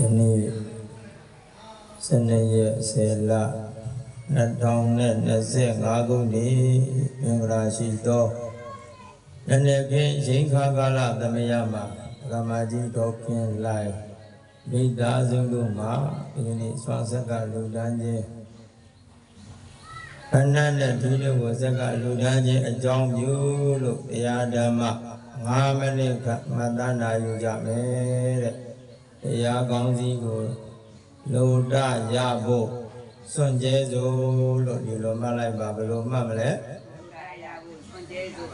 ယနေ့စနေရက်10လ2025ခုနှစ်မင်္ဂလာရှိသောနည်းနည်းခင်းရင်ခါကာလသမယမှာကမ္မကြီးတော်ခင်းလိုက်မိသားစုတို့မှာဒီကနေ့ဆွမ်းဆက်ကလူတန်းခြင်းအနန္တဒီလိုကိုဇက်ကလူတန်းခြင်းအကြောင်းပြုလို့တရားဓမ္မ9မိနစ်ကမှတ်သားနာယူကြမယ်တဲ့ တရားကောင်းစီကိုလိုတရဖို့စွန့်ကြဲစို့လို့ဒီလိုမှတ်လိုက်ပါဘယ်လိုမှတ်မလဲကာယဝုဆွန်ကျေစု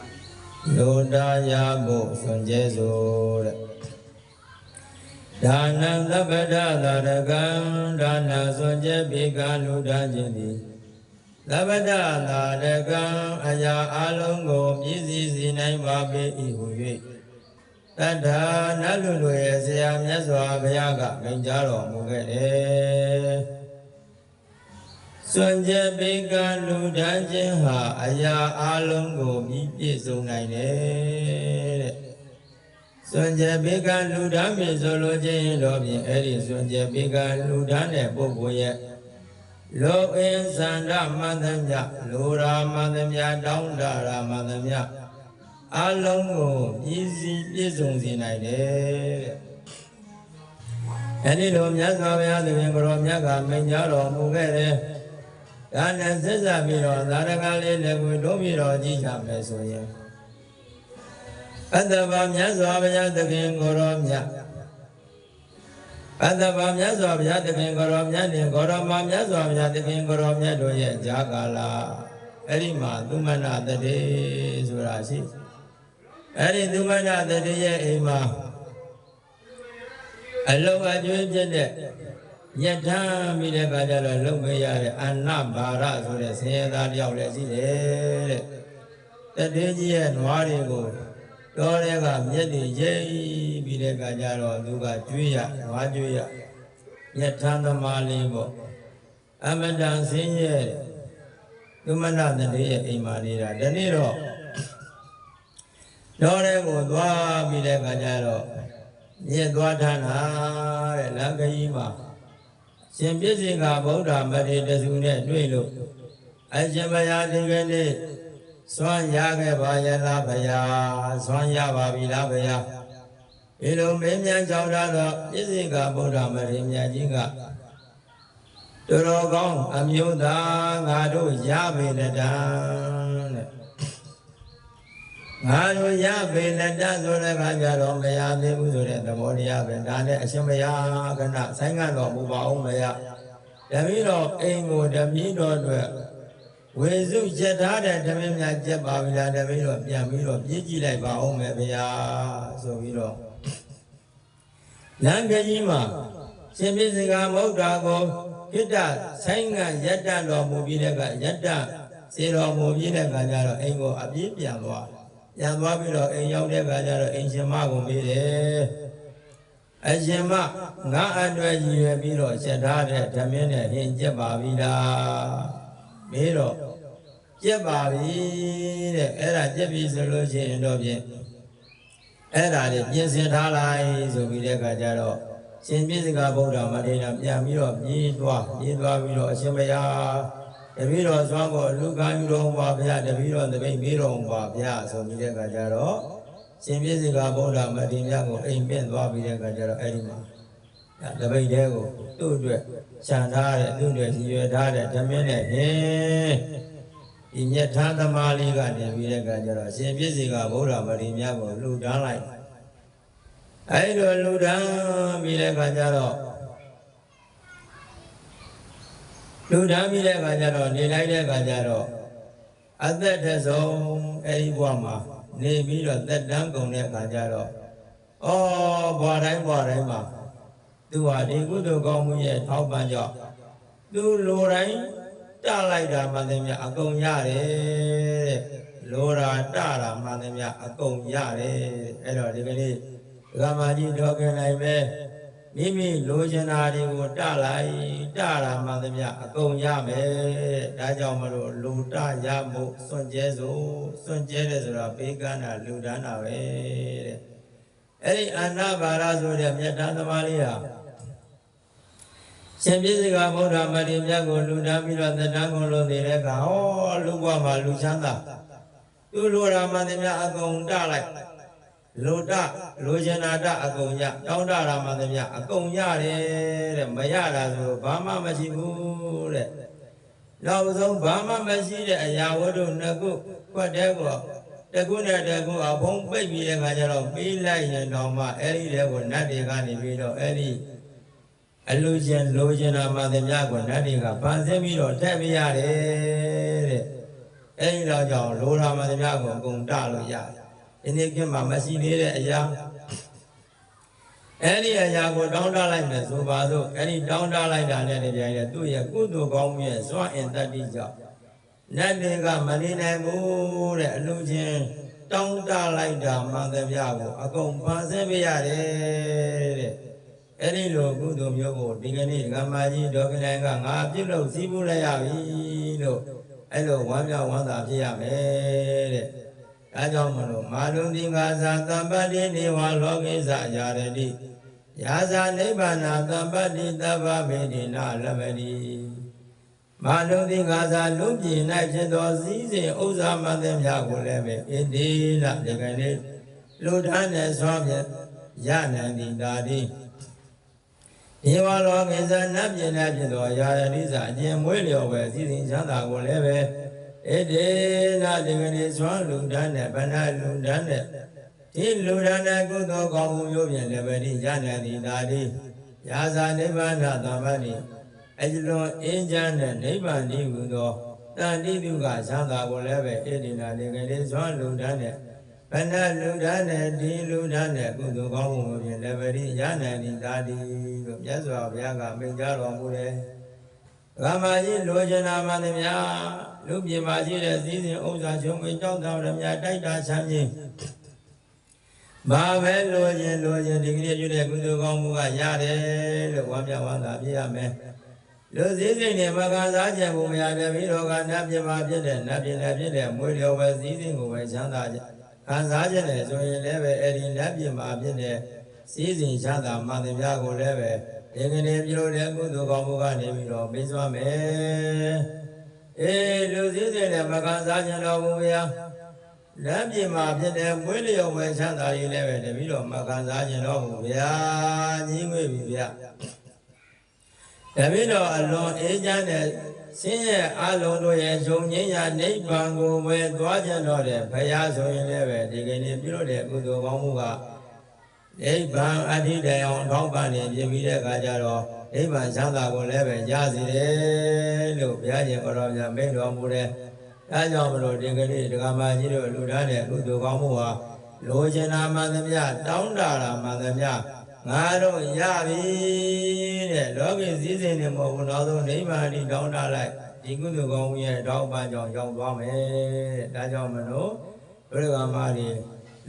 လိုတရဖို့စွန့်ကြဲစို့တဲ့ဒါနံသဗ္ဗဒသာရကံဒါနစွန့်ကြဲဘေကလူတန်းခြင်းသည်သဗ္ဗဒသာရကံအရာအလုံးကိုပြည့်စည်စေနိုင်ပါပေ၏ဟု၍ တထာနတ်လူတို့ရဲ့ဆရာမြတ်စွာဘုရားကမိန့်ကြားတော်မူခဲ့တယ်။စွန့်ကြဲဘေကလူတန်းခြင်းဟာအရာအလုံးကိုမြည်ပြည့်စုံနိုင်တယ်တဲ့။စွန့်ကြဲဘေကလူတန်းပြီဆိုလိုခြင်းတော့ဖြင့်အဲ့ဒီစွန့်ကြဲဘေကလူတန်းတဲ့ပုဂ္ဂိုလ်ရဲ့လောအင်းစန္ဒမန္တမြလိုရာမန္တမြတောင်းတရာမန္တမြ အလုံးကိုပြည့်စည်ပြည့်စုံစေနိုင်တယ်တဲ့အဲဒီလိုမြတ်စွာဘုရားသခင်ကိုယ်တော်မြတ်ကမိန့်ကြားတော်မူခဲ့တယ်ဒါနဲ့ဆက်စပ်ပြီးတော့သာရကလေးလည်းကိုတို့ပြီးတော့ကြည့်ကြမယ်ဆိုရင်အတ္တဗမြတ်စွာဘုရားသခင်ကိုယ်တော်မြတ်အတ္တဗမြတ်စွာဘုရားသခင်ကိုယ်တော်မြတ်နဲ့ကိုယ်တော်မှာမြတ်စွာဘုရားသခင်ကိုယ်တော်မြတ်တို့ရဲ့ဈာကာလအဲ့ဒီမှာသုမနာတတိဆိုတာရှိတယ် အဲ့ဒီသုမနာတတိရဲ့အိမ်မှာအလုံးအကျွေးဖြစ်တဲ့ယထာမိတဲ့ခါကျတော့လုံမရတဲ့အနဘာရဆိုတဲ့ဆင်းရဲသားတယောက်လည်းရှိတယ်တဲ့တတိကြီးရဲ့နွားတွေကိုတော်တဲ့ကမျက်တွေရိပ်ပြီးတဲ့ခါကျတော့သူကကျွေးရနွားကျွေးရယထာသမားလေးပေါ့အမတန်ဆင်းရဲတဲ့သုမနာတတိရဲ့အိမ်မှာနေတာဒီနေ့တော့ တော်တဲ့ကိုသွားပြီးတဲ့ခါကျတော့မြင့်သွားထမ်းတာတဲ့လမ်းခရီးမှာရှင်ပြည့်စင်ကဗုဒ္ဓမထေတစုနဲ့တွေ့လို့အရှင်ဘုရားဒီကနေ့စွမ်းရခဲ့ပါရဲ့လားဘုရားစွမ်းရပါပြီလားဘုရားဒီလိုမင်းမြန်ကြောင်းတော့ပြည့်စင်ကဗုဒ္ဓမထေမြတ်ကြီးကတော်တော်ကောင်းအမျိုးသားငါတို့ရပေလက်တံတဲ့ ငါတို့ရပေလက်တံဆိုတဲ့ခါကျတော့မရသေးဘူးဆိုတဲ့သဘောတရားပဲဒါနဲ့အရှင်မယားကနဆိုင်ကတော်မူပါအောင်မရတမီးတော်အိမ်ကိုတမီးတော်အတွက်ဝေစုချက်ထားတဲ့ဓမင်းများချက်ပါပြီလားတမီးတော်ပြန်ပြီးတော့ပြည့်ကြည့်လိုက်ပါအောင်မယ်ဗျာဆိုပြီးတော့လမ်းကြီးမှာရှင်ပြည့်စင်ကမௌဒ္ဓကိုခိတ္တဆိုင်ငံယတ္တတော်မူပြီးတဲ့ကယတ္တစေတော်မူပြီးတဲ့ကကြတော့အိမ်ကိုအပြည့်ပြန်သွား ပြန်သွားပြီးတော့အိမ်ရောက်တဲ့ကကြတော့အိမ်ရှင်မကိုမေးတယ်အရှင်မငါအတွက်ရည်ရွယ်ပြီးတော့ချက်ထားတဲ့ဓမင်းနဲ့ဟင်ကျက်ပါပြီလားမေးတော့ကျက်ပါပြီတဲ့အဲ့ဒါကျက်ပြီဆိုလို့ရှိရင်တော့ဖြင့်အဲ့ဒါလေးပြင်ဆင်ထားလိုက်ဆိုပြီးတဲ့ကကြတော့ရှင်ပြည့်စကဗုဒ္ဓမထေရပြန်ပြီးတော့ပြေးသွားပြေးသွားပြီးတော့အရှင်ဘုရား တပည့်တော်သွားကိုလူကံယူတော်ပါဗျာတပည့်တော်တပိတ်မေးတော်ပါဗျာဆိုပြီးတဲ့အခါကျတော့ရှင်ပြည့်စကဗုဒ္ဓမထေရကိုအိမ်ပြင့်သွားပြီးတဲ့အခါကျတော့အဲ့ဒီမှာတပိတ်တဲကိုသူ့အတွက်ခြံထားတဲ့သူ့အတွက်ရည်ရွယ်ထားတဲ့ဓမင်းနဲ့ဟင်းဒီမြတ်ထားသမားလေးကနေပြီးတဲ့အခါကျတော့ရှင်ပြည့်စကဗုဒ္ဓမထေရကိုလှူဒန်းလိုက်အဲ့လိုလူတန်းပြီးတဲ့ခါကျတော့ လူတန်းပြီးတဲ့ခါကျတော့နေလိုက်တဲ့ခါကျတော့အသက်ထဆုံးအဲ့ဒီဘဝမှာနေပြီးတော့သက်တမ်းကုန်တဲ့ခါကျတော့ဩဘဝတိုင်းဘဝတိုင်းမှာသူဟာဒီကုသိုလ်ကောင်းမှုရဲ့ထောက်ပံ့ကြောင့်သူလိုတိုင်းတလိုက်တာမှန်တယ်မြအကုန်ရတယ်တဲ့လိုတာတတာမှန်တယ်မြအကုန်ရတယ်အဲ့တော့ဒီကနေ့ဒကာမကြီးတော်ခင်လိုက်ပဲ မိမိလိုချင်တာတွေကိုတလိုက်တတာမှန်သမျှအကုန်ရမယ်ဒါကြောင့်မလို့လူတရမှုစွန့်ကြဲစို့စွန့်ကြဲတယ်ဆိုတာဘေးကန်းတာလူဒန်းတာပဲတဲ့အဲ့ဒီအနာဘာရဆိုတဲ့မြတ်တမ်းသမားလေးဟာရှင်ပြည့်စကဗုဒ္ဓမတိမြတ်ကိုလူတန်းပြီးတော့တဏ္ဍကုန်လို့နေတဲ့ကဟောလူဘဝမှာလူချမ်းသာသူလိုရာမတိမြတ်အကုန်တလိုက် လူတလူရှင်နာတအကုန်ရတောင်းတရာမတိမြတ်အကုန်ရတယ်တဲ့မရတာဆိုဘာမှမရှိဘူးတဲ့နောက်ဆုံးဘာမှမရှိတဲ့အရာဝတ္ထုနှစ်ခုခွက်တဲ့ကောတကုနဲ့တကုအဖုံးပိတ်ပြီးတဲ့ခါကျတော့ပေးလိုက်ရင်တော့မှအဲ့ဒီတဲ့ကိုနတ်တွေကနေပြီးတော့အဲ့ဒီအလူချင်းလိုချင်တာမှသမျှကိုနတ်တွေကပန်ဆင်းပြီးတော့ထည့်ပြရတယ်တဲ့အဲ့ဒီတော့ကြောင့်လိုတာမှသမျှကိုအကုန်တလို့ရတယ် ဒီနေ့ခင်မှာမရှိသေးတဲ့အရာအဲ့ဒီအရာကိုတောင်းတလိုက်မယ်ဆိုပါစို့အဲ့ဒီတောင်းတလိုက်တာနဲ့တပြိုင်တည်းသူ့ရဲ့ကုသိုလ်ကောင်းမှုရဲ့စွမ်းအင်တတ္တိကြောင့်နတ်တွေကမနေနိုင်ဘူးတဲ့အလူချင်းတောင်းတလိုက်တာမှန်သမျှကိုအကုန်ပန်ဆင်းပြရတယ်တဲ့အဲ့ဒီလိုကုသိုလ်မျိုးကိုဒီကနေ့ဒကမာကြီးဒေါကနိုင်ကငါပြုတ်လို့စီးပူးလိုက်ရပြီလို့အဲ့လိုဝမ်းမြောက်ဝမ်းသာဖြစ်ရမယ်တဲ့ ဒါကြောင့်မလို့မာလုံသင်္ဃာသာတမ္ပတ္တိနေဝလောကိစ္စယာရတိယာဇာနိဗ္ဗာန်တမ္ပတ္တိသဗ္ဗမေတိနာလမတိမာလုံသင်္ဃာသာလူပြည်၌ဖြစ်သောစည်းစိမ်ဥစ္စာမသင်များကိုလည်းပဲဣတိလဒီကနေ့လူထမ်းနဲ့ဆွမ်းဖြင့်ရနိုင်သည်ဒါတိဧဝလောကိစ္စနတ်ပြည်၌ဖြစ်သောယာရတိစာအကျင့်မွေးလျော်ပဲစည်းစိမ်ချမ်းသာကိုလည်းပဲ ဣတိနာဒီကနေ့ဇွမ်းလူတန်းနဲ့ဗဏလူတန်းနဲ့ဒီလူတန်းနဲ့ကုသိုလ်ကောင်းမှုမျိုးဖြင့်လည်းပဲဒီရနိုင်သည်ဒါဒီယာဇာနိဗ္ဗာန်သမ္ပတိအကျလွန်အင်းချမ်းတဲ့နိဗ္ဗာန်ဒီဟူသောတန်တိတုကဇာတာကိုလည်းပဲဣတိနာဒီကနေ့ဇွမ်းလူတန်းနဲ့ဗဏလူတန်းနဲ့ဒီလူတန်းနဲ့ကုသိုလ်ကောင်းမှုမျိုးဖြင့်လည်းပဲဒီရနိုင်သည်ဒါဒီလို့မြတ်စွာဘုရားကမိန့်ကြားတော်မူတယ် ဗမာကြီးလိုချင်တာမှသမျှလူပြည်မှာရှိတဲ့စည်းစိမ်ဥစ္စာချုပ်မကြောက်တော်ရမြတိုက်တာချမ်းချင်းဘာပဲလိုချင်လိုချင်ဒီကနေ့ပြုတဲ့ကုသိုလ်ကောင်းမှုကရတယ်လို့ဝမ်းမြောက်ဝမ်းသာဖြစ်ရမယ်လူစည်းစိမ်နဲ့မကန်စားခြင်းကိုမရတဲ့ပြီးတော့ကနတ်ပြည်မှာဖြစ်တဲ့နတ်ပြည်နဲ့ဖြစ်တဲ့မွေလျော်ပဲစည်းစိမ်ကိုပဲချမ်းသာကြခံစားခြင်းနဲ့ဆိုရင်လည်းပဲအဲ့ဒီနတ်ပြည်မှာဖြစ်တဲ့စည်းစိမ်ချမ်းသာမှန်သမျှကိုလည်းပဲ ဒီကနေ့ပြုတဲ့ကုသိုလ်ကောင်းမှုကနေပြီးတော့ပေးစွာမယ်အေးလူစည်းစိမ်နဲ့မကန်စားခြင်းတော်ဘုရားလက်ပြမှာဖြစ်တဲ့မွေးလျော်ဝယ်ချမ်းသာရေးလည်းပဲတပြီးတော့မကန်စားခြင်းတော်ဘုရားကြီးငွေပြီဗျာတပြီးတော့အလွန်အေးချမ်းတဲ့ဆင်းရဲအလုံးတို့ရဲ့ဂျုံငင်းရာနိဗ္ဗာန်ကိုပဲသွားကြတော့တယ်ဘုရားဆိုရင်လည်းပဲဒီကနေ့ပြုလို့တဲ့ကုသိုလ်ကောင်းမှုက နိဗ္ဗာန်အဋ္ဌိတယံထောက်ပံ့နေပြင်ပြီးတဲ့အခါကျတော့နိဗ္ဗာန်ချမ်းသာကိုလည်းပဲရစေတယ်လို့ဘုရားရှင်ကိုရောမြတ်မိန့်တော်မူတယ်။ဒါကြောင့်မလို့ဒီကနေ့ဒကာမကြီးတို့လူသားတဲ့ကုသိုလ်ကောင်းမှုဟာလိုချင်တာမှန်သမျှတောင်းတတာမှန်သမျှငါတို့ရပြီတဲ့လောကီစည်းစိမ်နေမဟုတ်ဘူးနောက်ဆုံးနိဗ္ဗာန်ဒီတောင်းတလိုက်ဒီကုသိုလ်ကောင်းမှုရဲ့တောင်းပန်ကြောင့်ရောက်သွားမယ်တဲ့။ဒါကြောင့်မလို့ဒုရကမတွေ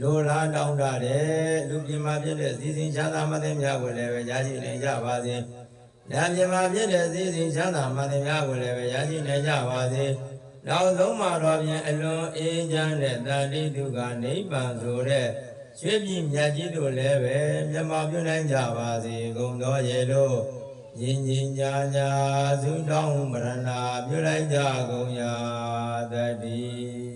လိုလားတောင်းတတယ်လူပြမဖြစ်တဲ့စည်းစိမ်ချမ်းသာမှသမျှကိုလည်းပဲရရှိနေကြပါစေ။ညာပြမဖြစ်တဲ့စည်းစိမ်ချမ်းသာမှသမျှကိုလည်းပဲရရှိနေကြပါစေ။နောက်ဆုံးမှာတော့ပြင်အလွန်အေးချမ်းတဲ့တန်တိတုကနိဗ္ဗာန်ဆိုတဲ့ရွှေပြည်မြတ်ကြီးတို့လည်းပဲမြတ်မောပြုနိုင်ကြပါစေကုန်တော်ရဲ့လို့ရင်ရင်ညာညာသုတောင်းမရဏပြုလိုက်ကြကုန်ရာတတိ